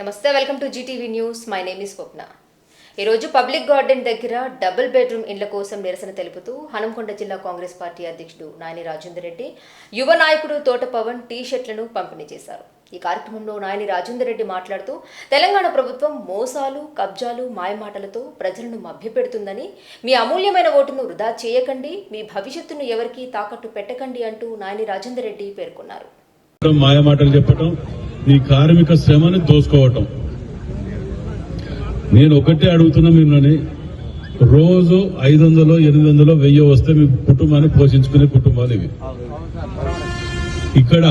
నమస్తే welcome to Zee TV news. My name is Swapna. ఈరోజు public garden దగ్గర double bedroom ఇండ్ల కోసం నిరసన తెలుపుతూ హనంకొండ జిల్లా కాంగ్రెస్ పార్టీ అధ్యక్షుడు నాయని రాజేందర్ రెడ్డి యువ నాయకుడు తోట పవన్ టీ షర్ట్లను పంపిణీ చేశారు. ఈ కార్యక్రమంలో నాయని రాజేందర్ రెడ్డి మాట్లాడుతూ తెలంగాణ ప్రభుత్వం మోసాలు కబ్జాలు మాయమాటలతో ప్రజలను మభ్యపెడుతుందని మీ అమూల్యమైన ఓటును వృధా చేయకండి మీ భవిష్యత్తును ఎవరికీ తాకట్టు పెట్టకండి అంటూ నాయని రాజేందర్ రెడ్డి పేర్కొన్నారు. మాయమాటలు చెప్పడం నీ కార్మిక శ్రమని దోసుకోవటం. నేను ఒకటే అడుగుతున్నా మిమ్మల్ని రోజు ఐదు వందలు ఎనిమిది వందలు వెయ్యి వస్తే మీ కుటుంబాన్ని పోషించుకునే కుటుంబాలు ఇవి. ఇక్కడ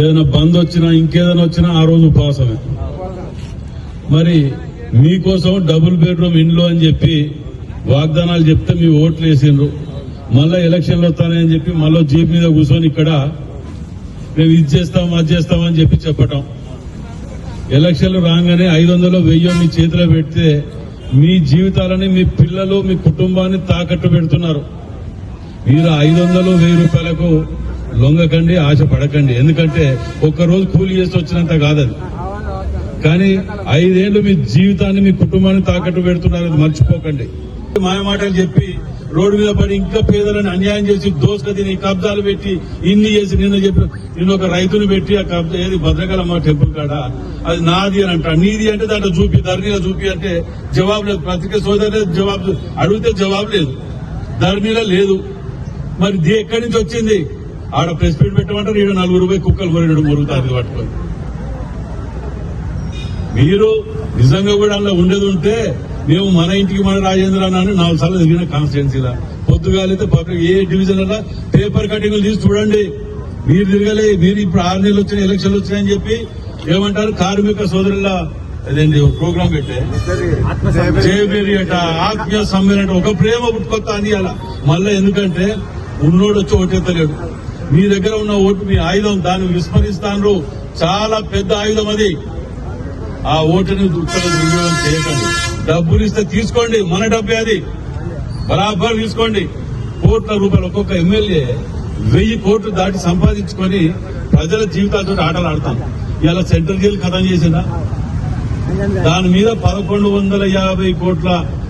ఏదైనా బంద్ వచ్చినా ఇంకేదైనా వచ్చినా ఆ రోజు ఉపవాసమే. మరి మీకోసం డబుల్ బెడ్రూమ్ ఇండ్లు అని చెప్పి వాగ్దానాలు చెప్తే మీ ఓట్లు వేసిండ్రు. మళ్ళా ఎలక్షన్లు వస్తానని చెప్పి మళ్ళీ జీప్ మీద కూర్చొని ఇక్కడ మేము ఇది చేస్తాం అది చేస్తాం అని చెప్పి చెప్పటం. ఎలక్షన్లు రాగానే ఐదు వందలు వెయ్యో మీ చేతిలో పెడితే మీ జీవితాలని మీ పిల్లలు మీ కుటుంబాన్ని తాకట్టు పెడుతున్నారు. మీరు ఐదు వందలు వెయ్యి రూపాయలకు లొంగకండి ఆశ పడకండి ఎందుకంటే ఒక్కరోజు కూలి చేసి వచ్చినంత కాదది. కానీ ఐదేళ్ళు మీ జీవితాన్ని మీ కుటుంబాన్ని తాకట్టు పెడుతున్నారు అది మర్చిపోకండి. మాయ మాటలు చెప్పి రోడ్డు మీద పడి ఇంకా పేదలను అన్యాయం చేసి దోసుక తిని కబ్జాలు పెట్టి ఇన్ని చేసి నిన్న చెప్పి నిన్న ఒక రైతుని పెట్టి ఆ కబ్జా ఏది భద్రకలమ్మ టెంపుల్ కాడ? అది నాది అని అంట నీది అంటే దాంట్లో చూపి ధర్నీలో చూపి అంటే జవాబు లేదు. ప్రతిక సోదరు జవాబు లేదు. అడిగితే జవాబు లేదు. ధర్నీలో లేదు. మరి ఇది ఎక్కడి నుంచి వచ్చింది? ఆడ ప్రెస్ మీట్ పెట్టమంటారు. ఈడ నలుగురు పోయి కుక్కలు కొరిడు మురుగుతారు పట్టుకొని. మీరు నిజంగా కూడా అందులో ఉండేది ఉంటే మేము మన ఇంటికి మన రాజేంద్ర అని నాలుగు సార్లు తిరిగిన కాన్స్టిట్యున్సీలా. పొద్దుగాలైతే పబ్లిక్ ఏ డివిజన్ అలా పేపర్ కటింగ్లు తీసి చూడండి. మీరు తిరగలే మీరు ఇప్పుడు ఆరు నెలలు వచ్చినాయి ఎలక్షన్లు వచ్చినాయని చెప్పి ఏమంటారు? కార్మిక సోదరుల అదేంటి ప్రోగ్రామ్ పెట్టే? జయబేరి అట ఆత్మీయ సమ్మేళన ఒక ప్రేమ పుట్టుకొత్త అని అలా. మళ్ళీ ఎందుకంటే ఉన్నోడు వచ్చి ఓటెత్తలేడు మీ దగ్గర ఉన్న ఓటు మీ ఆయుధం దాన్ని విస్మరిస్తాను చాలా పెద్ద ఆయుధం అది. ఆ ఓటుని దుఃఖాలు దుర్వినియోగం చేయకండి. డబ్బులు ఇస్తే తీసుకోండి. మన డబ్బే అది. బరాబర్ తీసుకోండి. కోట్ల రూపాయలు ఒక్కొక్క ఎమ్మెల్యే వెయ్యి కోట్లు దాటి సంపాదించుకొని ప్రజల జీవితాలతో ఆటలు ఆడతాం ఇలా సెంట్రల్ జైలు కథం చేసిందా? దాని మీద పదకొండు వందల యాభై కోట్ల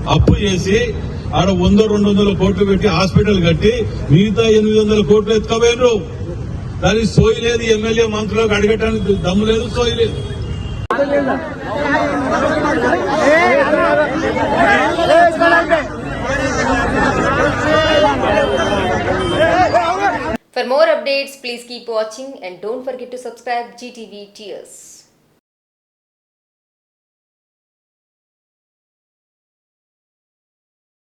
అప్పు చేసి ఆడ వంద రెండు వందల కోట్లు పెట్టి హాస్పిటల్ కట్టి మిగతా ఎనిమిది వందల కోట్లు ఎత్తుకోబోయినరు దానికి సోయి లేదు. ఎమ్మెల్యే మంత్రులకు అడగటానికి దమ్ము లేదు సోయి లేదు. For more updates, please keep watching and don't forget to subscribe GTV Tears.